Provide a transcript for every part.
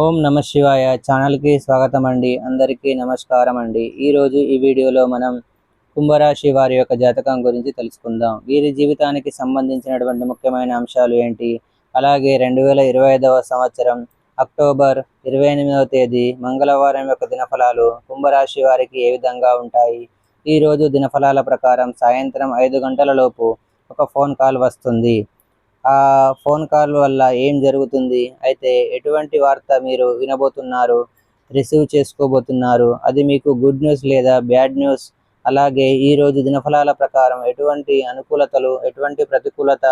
ఓం నమ శివాయ. ఛానల్కి స్వాగతం అండి అందరికీ నమస్కారం అండి ఈరోజు ఈ వీడియోలో మనం కుంభరాశి వారి యొక్క జాతకం గురించి తెలుసుకుందాం. వీరి జీవితానికి సంబంధించినటువంటి ముఖ్యమైన అంశాలు ఏంటి? అలాగే రెండు వేల ఇరవై ఐదవ సంవత్సరం అక్టోబర్ ఇరవై ఎనిమిదవ తేదీ మంగళవారం యొక్క దినఫలాలు కుంభరాశి వారికి ఏ విధంగా ఉంటాయి? ఈ రోజు దినఫలాల ప్రకారం సాయంత్రం ఐదు గంటలలోపు ఒక ఫోన్ కాల్ వస్తుంది. ఆ ఫోన్ కాల్ వల్ల ఏం జరుగుతుంది? అయితే ఎటువంటి వార్త మీరు వినబోతున్నారు? రిసీవ్ చేసుకోబోతున్నారు? అది మీకు గుడ్ న్యూస్ లేదా బ్యాడ్ న్యూస్? అలాగే ఈరోజు దినఫలాల ప్రకారం ఎటువంటి అనుకూలతలు ఎటువంటి ప్రతికూలత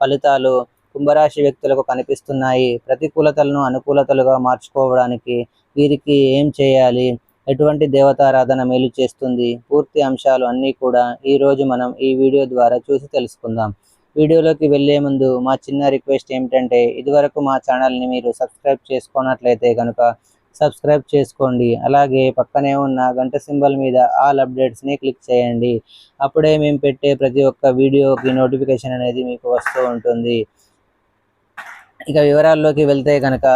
ఫలితాలు కుంభరాశి వ్యక్తులకు కనిపిస్తున్నాయి? ప్రతికూలతలను అనుకూలతలుగా మార్చుకోవడానికి వీరికి ఏం చేయాలి? ఎటువంటి దేవతారాధన మేలు చేస్తుంది? పూర్తి అంశాలు అన్నీ కూడా ఈ రోజు మనం ఈ వీడియో ద్వారా చూసి తెలుసుకుందాం. వీడియోలోకి వెళ్ళే ముందు మా చిన్న రిక్వెస్ట్ ఏమిటంటే ఇదివరకు మా ఛానల్ని మీరు సబ్స్క్రైబ్ చేసుకున్నట్లయితే కనుక సబ్స్క్రైబ్ చేసుకోండి. అలాగే పక్కనే ఉన్న గంట సింబల్ మీద ఆల్ అప్డేట్స్ని క్లిక్ చేయండి. అప్పుడే మేము పెట్టే ప్రతి ఒక్క వీడియోకి నోటిఫికేషన్ అనేది మీకు వస్తూ ఉంటుంది. ఇక వివరాల్లోకి వెళ్తే కనుక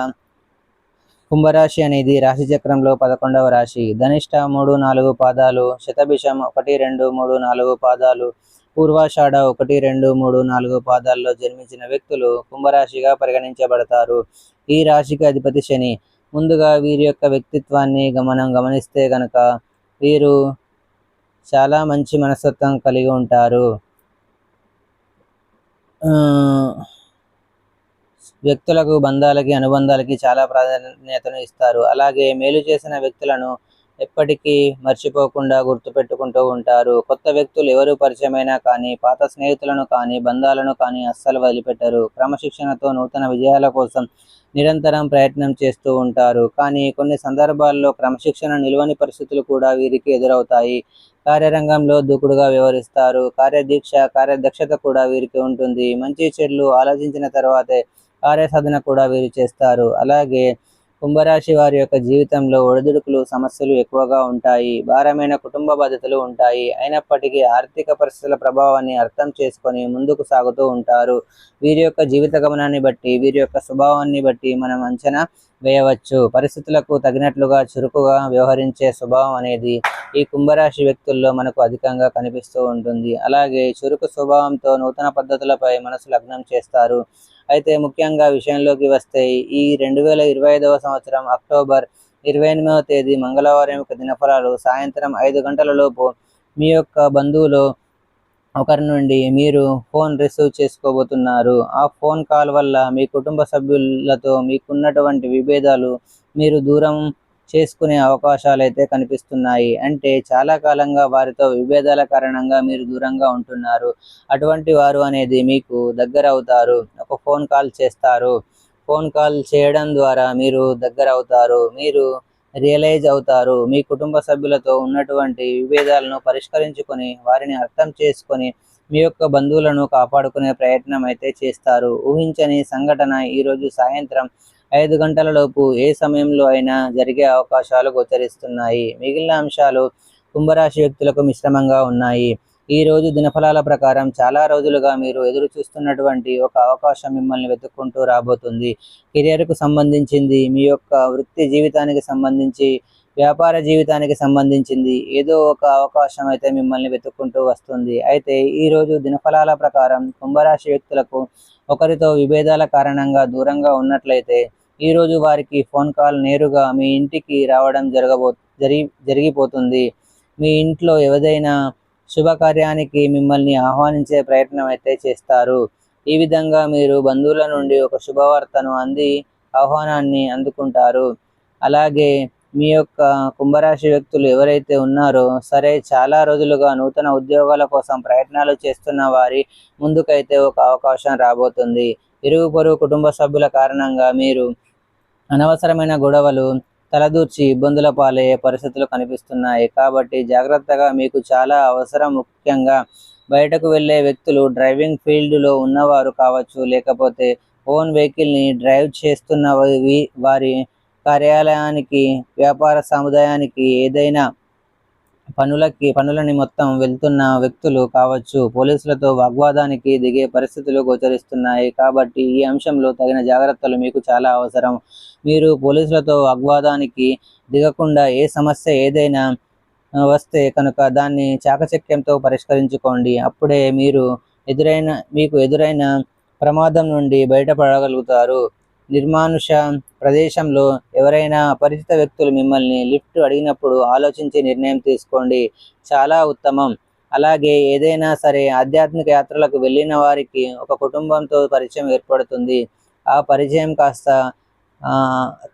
కుంభరాశి అనేది రాశి చక్రంలో పదకొండవ రాశి. ధనిష్ట మూడు నాలుగు పాదాలు శతభిషం ఒకటి రెండు మూడు నాలుగు పాదాలు పూర్వాషాఢ ఒకటి రెండు మూడు నాలుగు పాదాల్లో జన్మించిన వ్యక్తులు కుంభరాశిగా పరిగణించబడతారు. ఈ రాశికి అధిపతి శని. ముందుగా వీరి యొక్క వ్యక్తిత్వాన్ని గమనం గమనిస్తే గనక వీరు చాలా మంచి మనస్తత్వం కలిగి ఉంటారు. వ్యక్తులకు బంధాలకి అనుబంధాలకి చాలా ప్రాధాన్యతను ఇస్తారు. అలాగే మేలు చేసిన వ్యక్తులను ఎప్పటికీ మర్చిపోకుండా గుర్తుపెట్టుకుంటూ ఉంటారు. కొత్త వ్యక్తులు ఎవరు పరిచయమైనా కానీ పాత స్నేహితులను కానీ బంధాలను కానీ అస్సలు వదిలిపెట్టరు. క్రమశిక్షణతో నూతన విజయాల కోసం నిరంతరం ప్రయత్నం చేస్తూ ఉంటారు. కానీ కొన్ని సందర్భాల్లో క్రమశిక్షణ నిలువని పరిస్థితులు కూడా వీరికి ఎదురవుతాయి. కార్యరంగంలో దూకుడుగా వ్యవహరిస్తారు. కార్యదీక్ష కార్యదక్షత కూడా వీరికి ఉంటుంది. మంచి చెడులు ఆలోచించిన తర్వాతే కార్యసాధన కూడా వీరు చేస్తారు. అలాగే కుంభరాశి వారి యొక్క జీవితంలో ఒడిదుడుకులు సమస్యలు ఎక్కువగా ఉంటాయి భారమైన కుటుంబ బాధ్యతలు ఉంటాయి. అయినప్పటికీ ఆర్థిక పరిస్థితుల ప్రభావాన్ని అర్థం చేసుకొని ముందుకు సాగుతూ ఉంటారు. వీరి యొక్క జీవిత గమనాన్ని బట్టి వీరి యొక్క స్వభావాన్ని బట్టి మనం అంచనా వేయవచ్చు. పరిస్థితులకు తగినట్లుగా చురుకుగా వ్యవహరించే స్వభావం అనేది ఈ కుంభరాశి వ్యక్తుల్లో మనకు అధికంగా కనిపిస్తూ ఉంటుంది. అలాగే చురుకు స్వభావంతో నూతన పద్ధతులపై మనసు లగ్నం చేస్తారు. అయితే ముఖ్యంగా విషయంలోకి వస్తే ఈ రెండు వేల ఇరవై ఐదవ సంవత్సరం అక్టోబర్ ఇరవై ఎనిమిదవ తేదీ మంగళవారం యొక్క దినఫలాలు సాయంత్రం ఐదు గంటలలోపు మీ యొక్క బంధువులు ఒకరి నుండి మీరు ఫోన్ రిసీవ్ చేసుకోబోతున్నారు. ఆ ఫోన్ కాల్ వల్ల మీ కుటుంబ సభ్యులతో మీకున్నటువంటి విభేదాలు మీరు దూరం చేసుకునే అవకాశాలు అయితే కనిపిస్తున్నాయి. అంటే చాలా కాలంగా వారితో విభేదాల కారణంగా మీరు దూరంగా ఉంటున్నారు. అటువంటి వారు అనేది మీకు దగ్గర అవుతారు. ఒక ఫోన్ కాల్ చేస్తారు. ఫోన్ కాల్ చేయడం ద్వారా మీరు దగ్గర అవుతారు. మీరు రియలైజ్ అవుతారు. మీ కుటుంబ సభ్యులతో ఉన్నటువంటి విభేదాలను పరిష్కరించుకొని వారిని అర్థం చేసుకొని మీ యొక్క బంధువులను కాపాడుకునే ప్రయత్నం అయితే చేస్తారు. ఊహించని సంఘటన ఈరోజు సాయంత్రం ఐదు గంటల లోపు ఏ సమయంలో అయినా జరిగే అవకాశాలు గోచరిస్తున్నాయి. మిగిలిన అంశాలు కుంభరాశి వ్యక్తులకు మిశ్రమంగా ఉన్నాయి. ఈ రోజు దినఫలాల ప్రకారం చాలా రోజులుగా మీరు ఎదురు చూస్తున్నటువంటి ఒక అవకాశం మిమ్మల్ని వెతుక్కుంటూ రాబోతుంది. కెరియర్కు సంబంధించింది మీ యొక్క వృత్తి జీవితానికి సంబంధించి వ్యాపార జీవితానికి సంబంధించింది ఏదో ఒక అవకాశం అయితే మిమ్మల్ని వెతుక్కుంటూ వస్తుంది. అయితే ఈరోజు దినఫలాల ప్రకారం కుంభరాశి వ్యక్తులకు ఒకరితో విభేదాల కారణంగా దూరంగా ఉన్నట్లయితే ఈ రోజు వారికి ఫోన్ కాల్ నేరుగా మీ ఇంటికి రావడం జరగబో జరిగి జరిగిపోతుంది. మీ ఇంట్లో ఏదైనా శుభకార్యానికి మిమ్మల్ని ఆహ్వానించే ప్రయత్నం అయితే చేస్తారు. ఈ విధంగా మీరు బంధువుల నుండి ఒక శుభవార్తను అంది ఆహ్వానాన్ని అందుకుంటారు. అలాగే మీ యొక్క కుంభరాశి వ్యక్తులు ఎవరైతే ఉన్నారో సరే చాలా రోజులుగా నూతన ఉద్యోగాల కోసం ప్రయత్నాలు చేస్తున్న వారి ముందుకైతే ఒక అవకాశం రాబోతుంది. ఇరుగు పొరుగు కుటుంబ సభ్యుల కారణంగా మీరు అనవసరమైన గొడవలు తలదూర్చి ఇబ్బందుల పాలయ్యే పరిస్థితులు కనిపిస్తున్నాయి. కాబట్టి జాగ్రత్తగా మీకు చాలా అవసరం ముఖ్యంగా బయటకు వెళ్ళే వ్యక్తులు డ్రైవింగ్ ఫీల్డ్లో ఉన్నవారు కావచ్చు లేకపోతే ఓన్ వెహికల్ని డ్రైవ్ చేస్తున్న వారి కార్యాలయానికి వ్యాపార సముదాయానికి ఏదైనా పనులకి పనులని మొత్తం వెళ్తున్న వ్యక్తులు కావచ్చు పోలీసులతో వాగ్వాదానికి దిగే పరిస్థితులు గోచరిస్తున్నాయి. కాబట్టి ఈ అంశంలో తగిన జాగ్రత్తలు మీకు చాలా అవసరం. మీరు పోలీసులతో వాగ్వాదానికి దిగకుండా ఏ సమస్య ఏదైనా వస్తే కనుక దాన్ని చాకచక్యంతో పరిష్కరించుకోండి. అప్పుడే మీరు ఎదురైన మీకు ఎదురైన ప్రమాదం నుండి బయటపడగలుగుతారు. నిర్మానుష ప్రదేశంలో ఎవరైనా అపరిచిత వ్యక్తులు మిమ్మల్ని లిఫ్ట్ అడిగినప్పుడు ఆలోచించి నిర్ణయం తీసుకోండి. చాలా ఉత్తమం. అలాగే ఏదైనా సరే ఆధ్యాత్మిక యాత్రలకు వెళ్ళిన వారికి ఒక కుటుంబంతో పరిచయం ఏర్పడుతుంది. ఆ పరిచయం కాస్త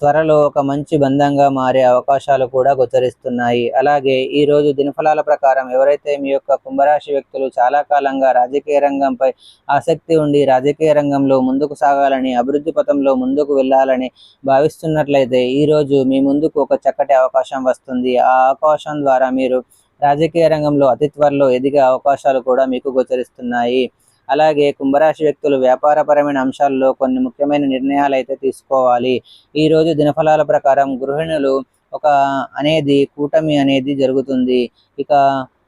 త్వరలో ఒక మంచి బంధంగా మారే అవకాశాలు కూడా గోచరిస్తున్నాయి. అలాగే ఈరోజు దినఫలాల ప్రకారం ఎవరైతే మీ యొక్క కుంభరాశి వ్యక్తులు చాలా కాలంగా రాజకీయ రంగంపై ఆసక్తి ఉండి రాజకీయ రంగంలో ముందుకు సాగాలని అభివృద్ధి పథంలో ముందుకు వెళ్ళాలని భావిస్తున్నట్లయితే ఈ రోజు మీ ముందుకు ఒక చక్కటి అవకాశం వస్తుంది. ఆ అవకాశం ద్వారా మీరు రాజకీయ రంగంలో అతి త్వరలో ఎదిగే అవకాశాలు కూడా మీకు గోచరిస్తున్నాయి. అలాగే కుంభరాశి వ్యక్తులు వ్యాపారపరమైన అంశాల్లో కొన్ని ముఖ్యమైన నిర్ణయాలు అయితే తీసుకోవాలి. ఈ రోజు దినఫలాల ప్రకారం గృహిణులు ఒక అనేది కూటమి అనేది జరుగుతుంది. ఇక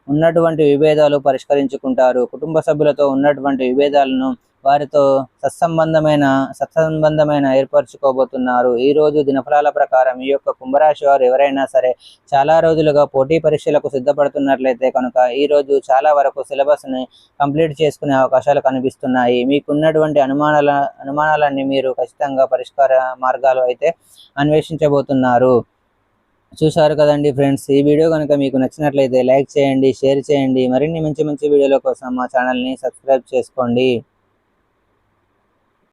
ఉన్నటువంటి విభేదాలు పరిష్కరించుకుంటారు. కుటుంబ సభ్యులతో ఉన్నటువంటి విభేదాలను వారితో సత్సంబంధమైన సత్సంబంధమైన ఏర్పరచుకోబోతున్నారు. ఈ రోజు దినఫలాల ప్రకారం ఈ యొక్క కుంభరాశి వారు ఎవరైనా సరే చాలా రోజులుగా పోటీ పరీక్షలకు సిద్ధపడుతున్నట్లయితే కనుక ఈ రోజు చాలా వరకు సిలబస్ని కంప్లీట్ చేసుకునే అవకాశాలు కనిపిస్తున్నాయి. మీకున్నటువంటి అనుమానాల అనుమానాలన్నీ మీరు ఖచ్చితంగా పరిష్కార మార్గాలు అయితే అన్వేషించబోతున్నారు. చూశారు కదండి ఫ్రెండ్స్. ఈ వీడియో కనుక మీకు నచ్చినట్లయితే లైక్ చేయండి షేర్ చేయండి. మరిన్ని మంచి మంచి వీడియోల కోసం మా ఛానల్ని సబ్స్క్రైబ్ చేసుకోండి.